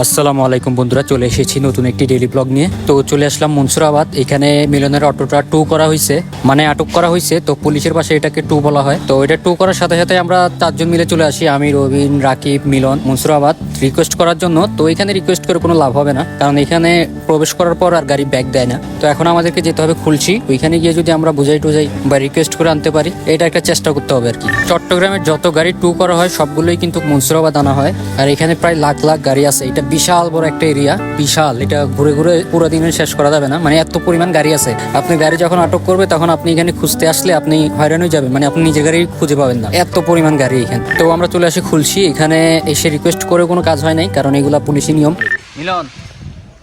আসসালামু আলাইকুম বন্ধুরা, চলে এসেছি নতুন একটি ডেলি ব্লগ নিয়ে। তো চলে আসলাম মনসুরাবাদ, এখানে মিলনের অটোটা টু করা হয়েছে মানে আটক করা হয়েছে তো পুলিশের পাশে এটাকে টু বলা হয়। তো এটা টু করার সাথে সাথে আমরা চারজন মিলে চলে আসি, আমি, রবিন, রাকিব, মিলন, মনসুরাবাদ। রিকোয়েস্ট করার জন্য, তো এখানে রিকোয়েস্ট করে কোনো লাভ হবে না, কারণ এখানে প্রবেশ করার পর আর গাড়ি ব্যাগ দেয় না। তো এখন আমাদেরকে যেতে হবে খুলছি ওইখানে গিয়ে যদি আমরা বুঝাই টুজাই বা রিকোয়েস্ট করে আনতে পারি, এটা একটা চেষ্টা করতে হবে আর কি। চট্টগ্রামের যত গাড়ি টু করা হয়, সবগুলোই কিন্তু মনসুরাবাদ আনা হয়। আর এখানে প্রায় লাখ লাখ গাড়ি আছে, এটা বিশাল বড় একটা এরিয়া বিশাল এটা ঘুরে ঘুরে পুরো দিনে শেষ করা যাবে না। মানে এত পরিমাণ গাড়ি আছে। আপনি গাড়ি যখন আটক করবে তখন আপনি এখানে খুঁজতে আসলে আপনি হয়রান হয়ে যাবেন। মানে আপনি নিজের গাড়ি খুঁজে পাবেন না। এত পরিমাণ গাড়ি এখানে। তো আমরা চলে আসি খুলছি এখানে এসে রিকোয়েস্ট করে কোনো কাজ হয় নাই কারণ এগুলা পুলিশি নিয়ম। মিলন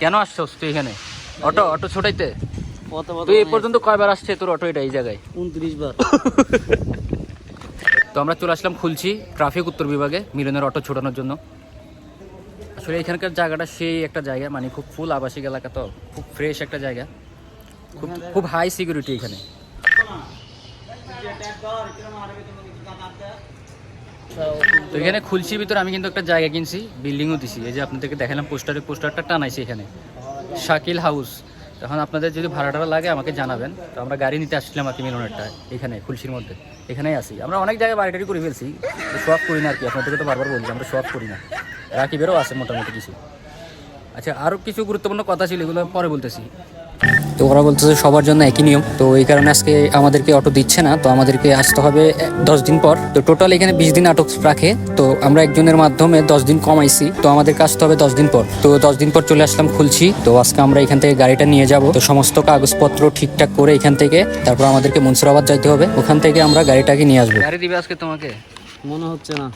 কেন আসছস তুই এখানে? অটো অটো ছোটাইতে? তুই এই পর্যন্ত কয়বার আসছে তোর অটো এটা এই জায়গায়? উনত্রিশ বার। তো আমরা চলে আসলাম খুলছি ট্রাফিক উত্তর বিভাগে মিলনের অটো ছোটানোর জন্য। আসলে এখানকার জায়গাটা সেই একটা জায়গা মানে খুব ফুল আবাসিক এলাকা তো, খুব ফ্রেশ একটা জায়গা। খুব খুব হাই সিকিউরিটি এখানে। তো এখানে খুলছি ভিতরে, আমি কিন্তু একটা জায়গা কিনছি বিল্ডিংও দিছি। এই যে আপনাদেরকে দেখালাম পোস্টারে পোস্টারটা টানাইছি এখানে। শাকিল হাউস তখন আপনাদের যদি ভাড়া টাড়া লাগে, আমাকে জানাবেন। তো আমরা গাড়ি নিতে আসছিলাম আর কি মিলনেরটা এখানে, খুলশির মধ্যে। এখানেই আসি আমরা অনেক জায়গায় বাড়ি টাড়ি করে ফেলছি শখ করি না আর কি। আপনাদেরকে তো বারবার বলছি, আমরা শখ করি না। রাকিবেরও আছে মোটামুটি কিছু। আচ্ছা আরও কিছু গুরুত্বপূর্ণ কথা ছিল এগুলো পরে বলতেছি। তো ওরা বলতেছে সবার জন্য একই নিয়ম। তো এই কারণে আজকে আমাদেরকে অটো দিচ্ছে না তো আমাদেরকে আসতে হবে দশ দিন পর। তো টোটাল এখানে বিশ দিন আটক রাখে। তো আমরা একজনের মাধ্যমে দশ দিন কমাইছি। তো আমাদেরকে আসতে হবে দশ দিন পর। তো দশ দিন পর চলে আসলাম খুলছি। তো আজকে আমরা এখান থেকে গাড়িটা নিয়ে যাব। তো সমস্ত কাগজপত্র ঠিকঠাক করে এখান থেকে তারপর আমাদেরকে মনসুরাবাদ যাইতে হবে। ওখান থেকে আমরা গাড়িটাকে নিয়ে আসব। গাড়ি দিবে আজকে তোমাকে? মনে হচ্ছে না।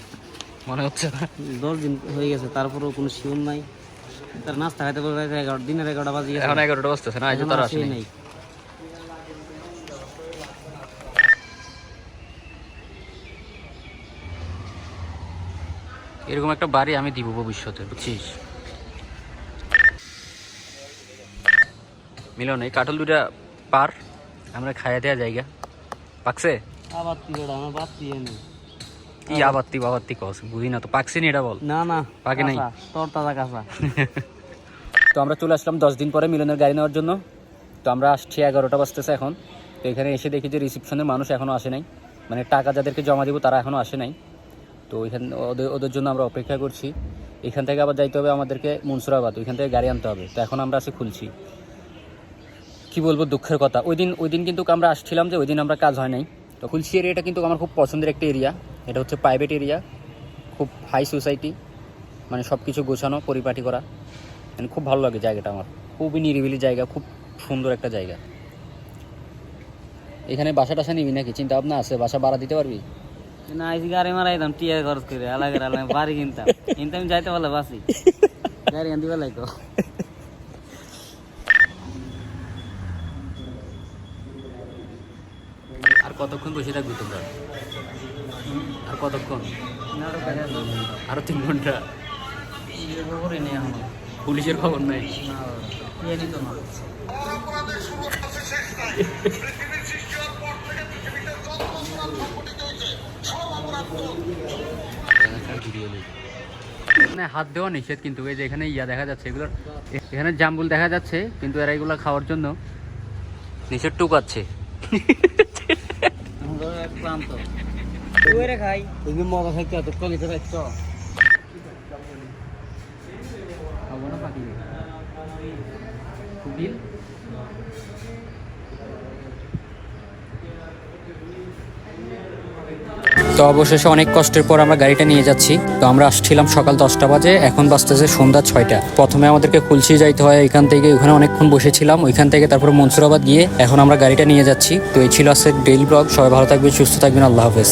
মনে হচ্ছে না। দশ দিন হয়ে গেছে তারপরেও কোনো শিওর নাই। তার নাস্তা খাইতে বলে এগারো দিনের এগারোটা বাজে এখন এগারোটা বাজতেছে না এই যে তারা আসেনি। নাই। এরকম একটা বাড়ি আমি দিব ভবিষ্যতে বুঝছিস? মিলন এই কাঠল দুটা পার আমরা খাইয়া দেওয়া জায়গা। পাকছে? আবার তিনটা আমার বাদ দিয়ে নেই কি আবাত্তি বাবাত্তি কস? বুঝি না তো। পাকছে নি এটা বল? না না পাকে নাই। তোর তাজা কাঁচা। তো আমরা চলে আসলাম দশ দিন পরে মিলনের গাড়ি নেওয়ার জন্য। তো আমরা আসছি এগারোটা বাজতেছে এখন। তো এখানে এসে দেখি যে রিসিপশনের মানুষ এখনও আসে নাই। মানে টাকা যাদেরকে জমা দিব তারা এখনও আসে নাই। তো ওইখান ওদের ওদের জন্য আমরা অপেক্ষা করছি। এখান থেকে আবার যাইতে হবে আমাদেরকে মনসুরাবাদ। ওইখান থেকে গাড়ি আনতে হবে। তো এখন আমরা আসি খুলছি। কি বলব দুঃখের কথা। ওই দিন ওই দিন কিন্তু আমরা আসছিলাম যে ওই দিন আমরা কাজ হয় নাই। তো খুলছি এরিয়াটা কিন্তু আমার খুব পছন্দের একটা এরিয়া এটা হচ্ছে প্রাইভেট এরিয়া খুব হাই সোসাইটি মানে সব কিছু গোছানো পরিপাটি করা। মানে খুব ভালো লাগে জায়গাটা আমার। খুবই নিরিবিলি জায়গা খুব সুন্দর একটা জায়গা। এখানে বাসা টাসা নিবি নাকি? চিন্তা ভাবনা আছে? বাসা ভাড়া দিতে পারবি? না আইসি গাড়ি মারাইতাম টিয়ার খরচ করে আলাদা আলাদা বাড়ি কিনতাম। কিন্তু আমি যাইতে পারলে বাসি। গাড়ি আনতে পারলাই তো। আর কতক্ষণ বসে থাকবি তোমরা? আর কতক্ষণ? আরও তিন ঘণ্টা। পুলিশের খবর নাই? মানে হাত দেওয়া নিষেধ কিন্তু, এই যে এখানে ইয়া দেখা যাচ্ছে, এগুলোর এখানে জাম্বুল দেখা যাচ্ছে, কিন্তু এরা এগুলো খাওয়ার জন্য নিষেধ টুকাচ্ছে। ক্লান্ত। খাই। তুমি মজা খাইতে তো কলিতে খাইতো খাব না পাখি? কুকিল তো অবশেষে অনেক কষ্টের পর আমরা গাড়িটা নিয়ে যাচ্ছি। তো আমরা আসছিলাম সকাল দশটা বাজে এখন বাজতেছে সন্ধ্যা ছয়টা। প্রথমে আমাদেরকে খুলছি যাইতে হয় এখান থেকে ওখানে অনেকক্ষণ বসেছিলাম। ওইখান থেকে তারপর মনসুরাবাদ গিয়ে এখন আমরা গাড়িটা নিয়ে যাচ্ছি। তো এই ছিল আজকের ডেইলি ব্লগ। সবাই ভালো থাকবেন সুস্থ থাকবেন। আল্লাহ হাফেজ।